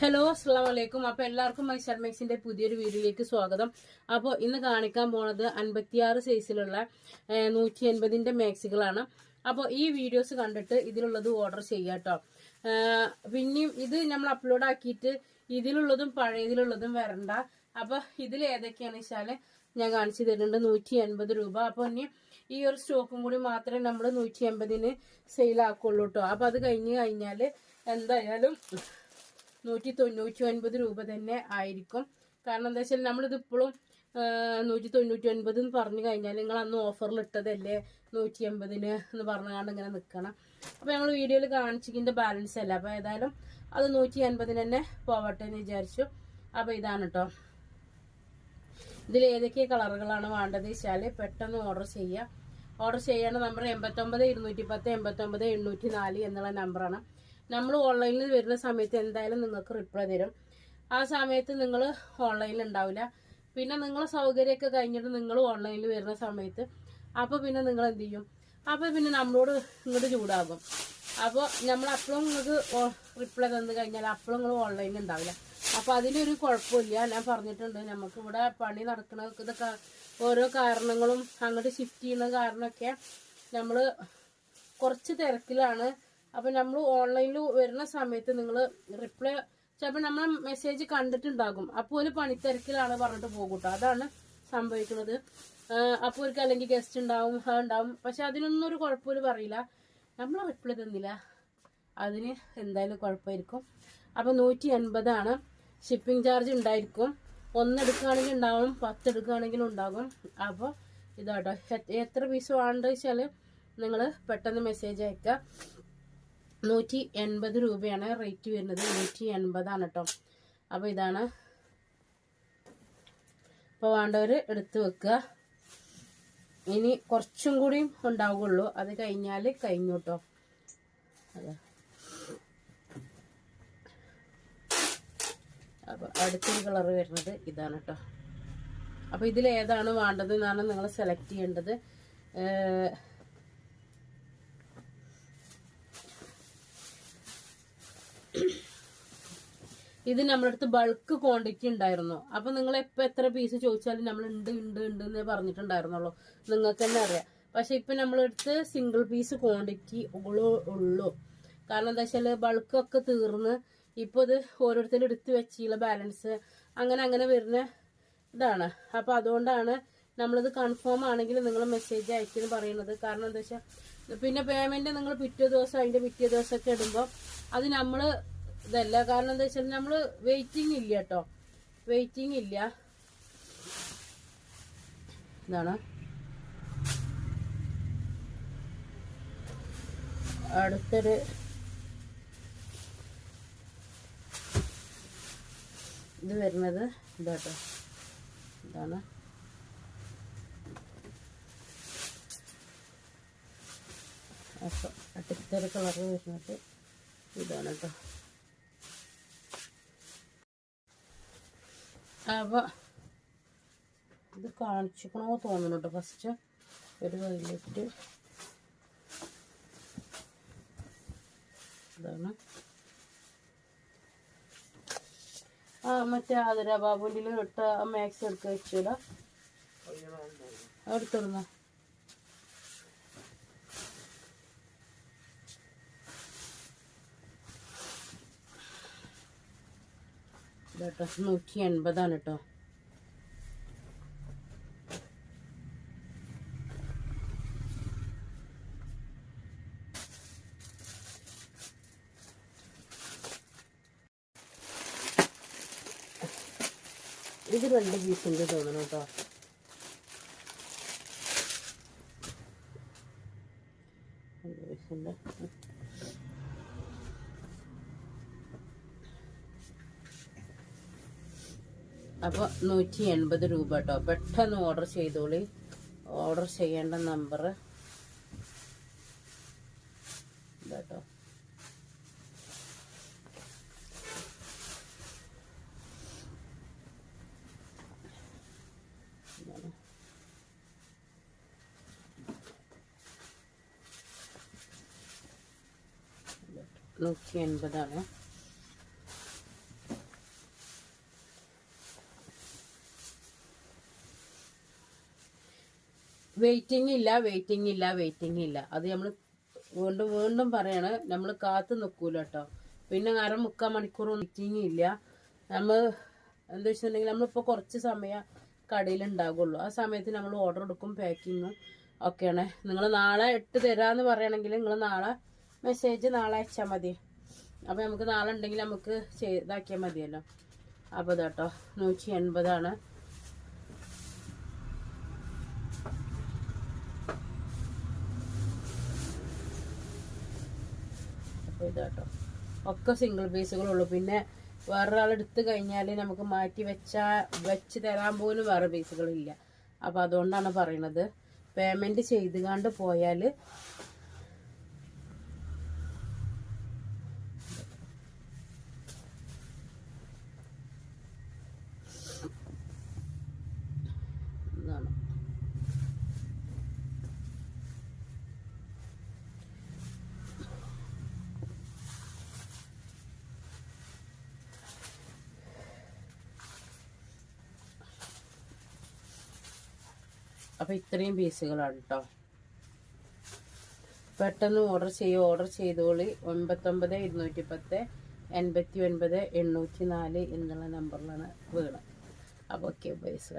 Hello അസ്സാം വലൈക്കും അപ്പൊ എല്ലാവർക്കും മൈ ഷർമെക്സിന്റെ പുതിയൊരു വീഡിയോയിലേക്ക് സ്വാഗതം. അപ്പോൾ ഇന്ന് കാണിക്കാൻ പോണത് അൻപത്തിയാറ് സൈസിലുള്ള നൂറ്റി എൺപതിന്റെ മാക്സികളാണ്. അപ്പോൾ ഈ വീഡിയോസ് കണ്ടിട്ട് ഇതിലുള്ളത് ഓർഡർ ചെയ്യാട്ടോ പിന്നെയും ഇത് നമ്മൾ അപ്ലോഡ് ആക്കിയിട്ട് ഇതിലുള്ളതും പഴയതിലുള്ളതും വരണ്ട. അപ്പൊ ഇതിൽ ഏതൊക്കെയാണെന്ന് വെച്ചാൽ ഞാൻ കാണിച്ചു തരുന്നുണ്ട് നൂറ്റി എൺപത് രൂപ. അപ്പൊ ഇനി ഈ ഒരു സ്റ്റോക്കും കൂടി മാത്രമേ നമ്മൾ നൂറ്റി എൺപതിന് സെയിൽ ആക്കുള്ളൂ കേട്ടോ അപ്പൊ അത് കഴിഞ്ഞ് കഴിഞ്ഞാൽ എന്തായാലും നൂറ്റി തൊണ്ണൂറ്റി ഒൻപത് രൂപ തന്നെ ആയിരിക്കും. കാരണം എന്താ വെച്ചാൽ നമ്മളിത് ഇപ്പോഴും നൂറ്റി തൊണ്ണൂറ്റി ഒൻപത് എന്ന് പറഞ്ഞു കഴിഞ്ഞാൽ നിങ്ങൾ അന്ന് ഓഫറിൽ ഇട്ടതല്ലേ? നൂറ്റി എൺപതിന് എന്ന് പറഞ്ഞുകൊണ്ട് ഇങ്ങനെ നിൽക്കണം അപ്പോൾ ഞങ്ങൾ വീഡിയോയിൽ കാണിച്ചിരിക്കുന്ന ബാലൻസ് അല്ല? അപ്പോൾ ഏതായാലും അത് നൂറ്റി എൺപതിന് തന്നെ പോവട്ടെ എന്ന് വിചാരിച്ചു. അപ്പോൾ ഇതാണ് കേട്ടോ ഇതിൽ ഏതൊക്കെ കളറുകളാണ് വേണ്ടത് വെച്ചാൽ പെട്ടെന്ന് ഓർഡർ ചെയ്യുക ഓർഡർ ചെയ്യേണ്ട നമ്പർ എൺപത്തൊമ്പത് ഇരുന്നൂറ്റി പത്ത് എൺപത്തൊമ്പത് എണ്ണൂറ്റി നാല് എന്നുള്ള നമ്പറാണ് നമ്മൾ ഓൺലൈനിൽ വരുന്ന സമയത്ത് എന്തായാലും നിങ്ങൾക്ക് റിപ്ലൈ തരും. ആ സമയത്ത് നിങ്ങൾ ഓൺലൈനിൽ ഉണ്ടാവില്ല. പിന്നെ നിങ്ങൾ സൗകര്യമൊക്കെ കഴിഞ്ഞിട്ട് നിങ്ങൾ ഓൺലൈനിൽ വരുന്ന സമയത്ത് അപ്പോൾ പിന്നെ നിങ്ങൾ എന്ത് ചെയ്യും? അപ്പോൾ പിന്നെ നമ്മളോട് ഇങ്ങോട്ട് ചൂടാകും. അപ്പോൾ നമ്മൾ അപ്പോഴും നിങ്ങൾക്ക് റിപ്ലൈ തന്നു കഴിഞ്ഞാൽ അപ്പോഴും നിങ്ങൾ ഓൺലൈനിൽ ഉണ്ടാവില്ല. അപ്പോൾ അതിനൊരു കുഴപ്പമില്ല. ഞാൻ പറഞ്ഞിട്ടുണ്ട് നമുക്ക് ഇവിടെ പണി നടക്കണ ഇതൊക്കെ ഓരോ കാരണങ്ങളും അങ്ങോട്ട് ഷിഫ്റ്റ് ചെയ്യുന്ന കാരണമൊക്കെ നമ്മൾ കുറച്ച് തിരക്കിലാണ് അപ്പം നമ്മൾ ഓൺലൈനിൽ വരുന്ന സമയത്ത് നിങ്ങൾ റിപ്ലൈ ചിലപ്പോൾ നമ്മൾ മെസ്സേജ് കണ്ടിട്ടുണ്ടാകും. അപ്പോൾ ഒരു പണിത്തിരക്കിലാണ് പറഞ്ഞിട്ട് പോകൂട്ടോ. അതാണ് സംഭവിക്കുന്നത്. അപ്പോൾ ഒരു അല്ലെങ്കിൽ ഗസ്റ്റ് ഉണ്ടാവും ഉണ്ടാവും. പക്ഷെ അതിനൊന്നും ഒരു കുഴപ്പമില്ല പറയില്ല. നമ്മൾ റിപ്ലൈ തന്നില്ല. അതിന് എന്തായാലും കുഴപ്പമായിരിക്കും. അപ്പോൾ നൂറ്റി എൺപതാണ് ഷിപ്പിംഗ് ചാർജ് ഉണ്ടായിരിക്കും ഒന്നെടുക്കുകയാണെങ്കിൽ ഉണ്ടാവും പത്ത് എടുക്കുകയാണെങ്കിലും ഉണ്ടാകും. അപ്പോൾ ഇതാട്ടോ. എത്ര പീസ് വേണ്ടത് വെച്ചാൽ നിങ്ങൾ പെട്ടെന്ന് മെസ്സേജ് അയക്കുക. നൂറ്റി എൺപത് രൂപയാണ് റേറ്റ് വരുന്നത്. നൂറ്റി എൺപതാണ് കേട്ടോ അപ്പോൾ ഇതാണ്. അപ്പോൾ വേണ്ടവർ എടുത്ത് വെക്കുക. ഇനി കുറച്ചും കൂടി ഉണ്ടാവുകയുള്ളൂ. അത് കഴിഞ്ഞാൽ കഴിഞ്ഞു കേട്ടോ അതെ. അപ്പോൾ അടുത്തൊരു കളർ വരുന്നത് ഇതാണ് കേട്ടോ അപ്പോൾ ഇതിൽ ഏതാണ് വേണ്ടത് എന്നാണ് നിങ്ങൾ സെലക്ട് ചെയ്യേണ്ടത്. ഇത് നമ്മളടുത്ത് ബൾക്ക് ക്വാണ്ടിറ്റി ഉണ്ടായിരുന്നു. അപ്പൊ നിങ്ങൾ എപ്പോൾ എത്ര പീസ് ചോദിച്ചാലും നമ്മൾ ഉണ്ട് ഉണ്ട് ഉണ്ട് എന്ന് പറഞ്ഞിട്ടുണ്ടായിരുന്നുള്ളൂ. നിങ്ങൾക്ക് തന്നെ അറിയാം. പക്ഷെ ഇപ്പൊ നമ്മളടുത്ത് സിംഗിൾ പീസ് ക്വാണ്ടിറ്റി ഉള്ളൂ കാരണം എന്താ വെച്ചാൽ ബൾക്കൊക്കെ തീർന്ന് ഇപ്പോൾ ഇത് ഓരോരുത്തരും എടുത്ത് വെച്ചില്ല ബാലൻസ് അങ്ങനെ അങ്ങനെ വരുന്ന ഇതാണ്. അപ്പോൾ അതുകൊണ്ടാണ് നമ്മളിത് കൺഫേം ആണെങ്കിൽ നിങ്ങൾ മെസ്സേജ് അയക്കുന്നു പറയുന്നത്. കാരണം എന്താ വെച്ചാൽ പിന്നെ പേയ്മെന്റ് നിങ്ങൾ പിറ്റേ ദിവസം അതിന്റെ പിറ്റേ ദിവസമൊക്കെ ഇടുമ്പോൾ അത് നമ്മൾ ഇതല്ല. കാരണം എന്താ വെച്ചാൽ നമ്മൾ വെയിറ്റിംഗ് ഇല്ല കേട്ടോ. വെയിറ്റിംഗ് ഇല്ല. ഇതാണ്. അടുത്തൊരു ഇത് വരുന്നത്. ഇതാട്ടോ. ഇതാണ്. അപ്പോൾ അടുത്തൊരു കളർ വരുന്നത് ഇതാണ് കേട്ടോ അപ്പോൾ ഇത് കാണിച്ചിക്കണോ തോന്നുന്നു കേട്ടോ ഫസ്റ്റ് ഒരു വൈലറ്റ് ഇതാണ്. ആ മറ്റേ ആതിര ബാബുവിന്റെ ഇട്ട മാക്സ് എടുക്കുക വെച്ചൂല എടുത്തിടുന്ന ഇതാട്ടോ നൂറ്റി എൺപതാണ് കേട്ടോ ഇത് രണ്ട് പീസിന്റെ തോന്നണം കേട്ടോ രണ്ട് പീസിന്റെ അപ്പോൾ നൂറ്റി എൺപത് രൂപ കേട്ടോ പെട്ടെന്ന് ഓർഡർ ചെയ്തോളി. ഓർഡർ ചെയ്യേണ്ട നമ്പർ കേട്ടോ നൂറ്റി എൺപതാണ് വെയിറ്റിംഗ് ഇല്ല വെയിറ്റിംഗ് ഇല്ല വെയിറ്റിംഗ് ഇല്ല. അത് നമ്മൾ വീണ്ടും വീണ്ടും പറയണ. നമ്മൾ കാത്തു നിൽക്കൂല കേട്ടോ പിന്നെ അര മുക്കാൽ മണിക്കൂർ വെയിറ്റിംഗ് ഇല്ല. നമ്മൾ എന്താ വെച്ചിട്ടുണ്ടെങ്കിൽ നമ്മളിപ്പോൾ കുറച്ച് സമയം കടയിൽ ഉണ്ടാകുള്ളൂ ആ സമയത്ത് നമ്മൾ ഓർഡർ എടുക്കും പാക്കിങ്ങും ഒക്കെയാണ്. നിങ്ങൾ നാളെ ഇട്ട് തരാമെന്ന് പറയുകയാണെങ്കിൽ നിങ്ങൾ നാളെ മെസ്സേജ് നാളെ അയച്ചാൽ മതി. അപ്പോൾ നമുക്ക് നാളെ ഉണ്ടെങ്കിൽ നമുക്ക് ചെയ്താക്കിയാൽ മതിയല്ലോ. അപ്പോൾ ഇതാട്ടോ. നൂറ്റി എൺപതാണ്. ഇതാട്ടോ ഒക്കെ സിംഗിൾ പീസുകളുള്ളൂ പിന്നെ വേറൊരാൾ എടുത്തു കഴിഞ്ഞാൽ നമുക്ക് മാറ്റി വെച്ചാൽ വെച്ച് തരാൻ പോലും വേറെ പീസുകളില്ല അപ്പോൾ അതുകൊണ്ടാണ് പറയണത്. പേയ്മെന്റ് ചെയ്ത് കണ്ട് പോയാൽ ഇതാണ് അപ്പോൾ ഇത്രയും പീസുകളാണ് കേട്ടോ പെട്ടെന്ന് ഓർഡർ ചെയ്യുക ഓർഡർ ചെയ്തോളി. ഒൻപത്തൊമ്പത് ഇരുന്നൂറ്റി പത്ത് എൺപത്തി ഒൻപത് എണ്ണൂറ്റി നാല് എന്നുള്ള നമ്പറിലാണ് വീണ് അപ്പോൾ ഓക്കെ ബൈസ്